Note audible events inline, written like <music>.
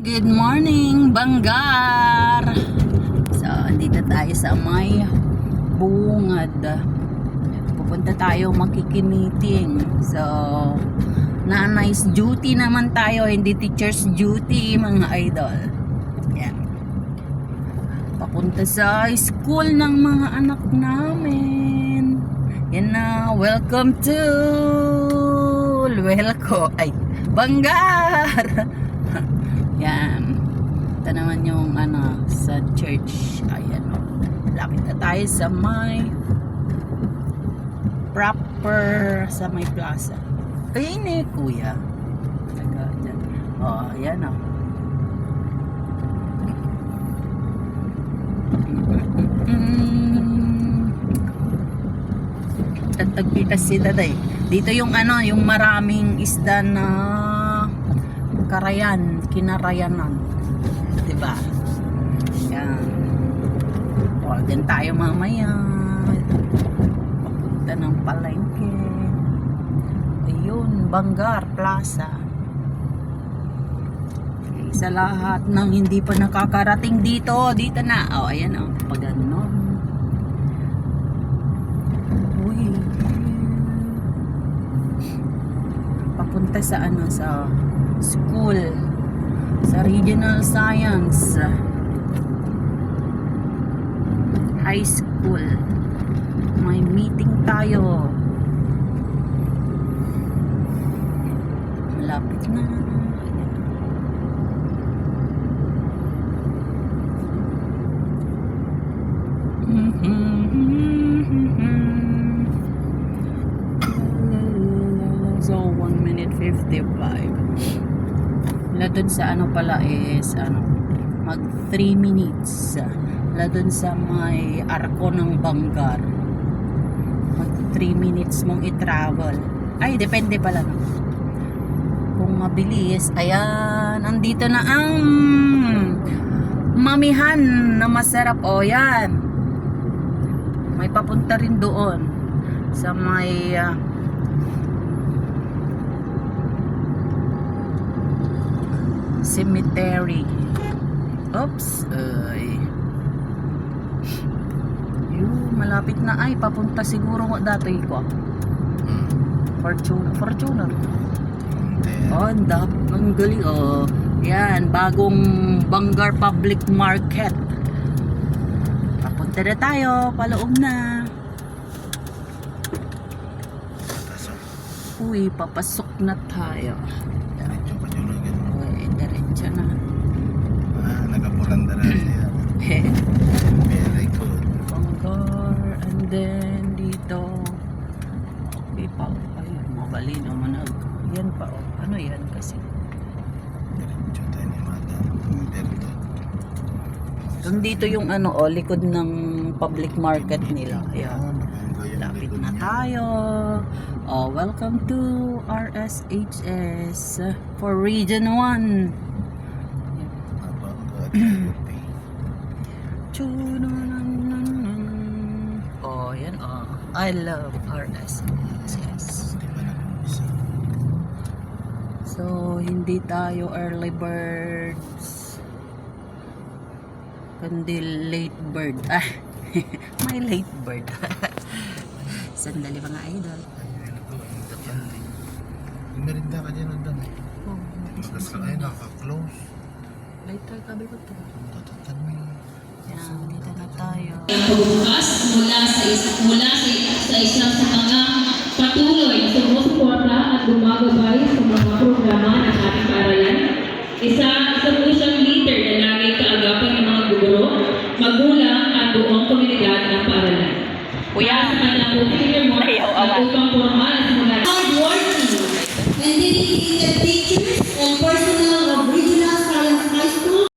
Good morning, Banggar! So, andito tayo sa may bungad. Pupunta tayo makikimiting. So, nanay's duty naman tayo, hindi teacher's duty, mga idol. Yan. Papunta sa school ng mga anak namin. Yan na, welcome to Welcome. Ay, Banggar! <laughs> Ito naman yung ano, sa church. Ayan. Lapit na tayo sa may proper sa may plaza. Kaya ini kuya. Taga dyan. Oh, ayan o. Mm. Tatagpita si daday. Dito yung ano, yung maraming isda na karayan, kinarayanan. 'Di ba? Yan. O, din tayo mamaya. Papunta ng palengke. Ayun, Bangar Plaza. Okay, sa lahat ng hindi pa nakakarating dito, dito na. O, ayan o, pag ganon. Uy. Papunta sa ano, sa school sa regional science. High school. May meeting tayo. Malapit na. So wala dun sa ano pala is ano mag 3 minutes. Wala dun sa may arko ng Banggar. Mag 3 minutes mong i-travel. Ay depende pala no? Kung mabilis ayan andito na ang mamihan na masarap. O yan. May papunta rin doon sa may ah, cemetery. Oops. Ay. Yun, malapit na ay papunta siguro nga dati ko. Fortuna, Fortuna. Oh, ang dap, ang galing oh. Yan, bagong Bangar Public Market. Papunta na tayo, paloob na. Uy, papasok na tayo. Medyo panyulugan. Uy, diretso na. Ah, nagapuranda na siya. Very good. Bangor, and then dito. Okay pa, ayun, mabalino manag. Yan pa, oh. ano yan kasi? Diretso tayo ni Madam. Diretso. Doon dito yung ano, oh, likod ng public market nila. Ayan. Lapit na tayo. Oh, welcome to RSHS for Region 1. <clears throat> Chununununun. Oh, yan oh. I love RSHS. So, hindi tayo early birds. Kundi late bird. <laughs> Ah, may late bird. <laughs> Sandali mga idol. Merinda ka dyan ang dami. Oh, Tapos ay naka-close. late tayo kabi ko to. Tatatan mo yun. Yan, dito na tayo. pagbukas mula mula sa, sa isa sa mga patuloy na sumusuporta at gumagabay sa mga programa ng ating paaralan. Isa,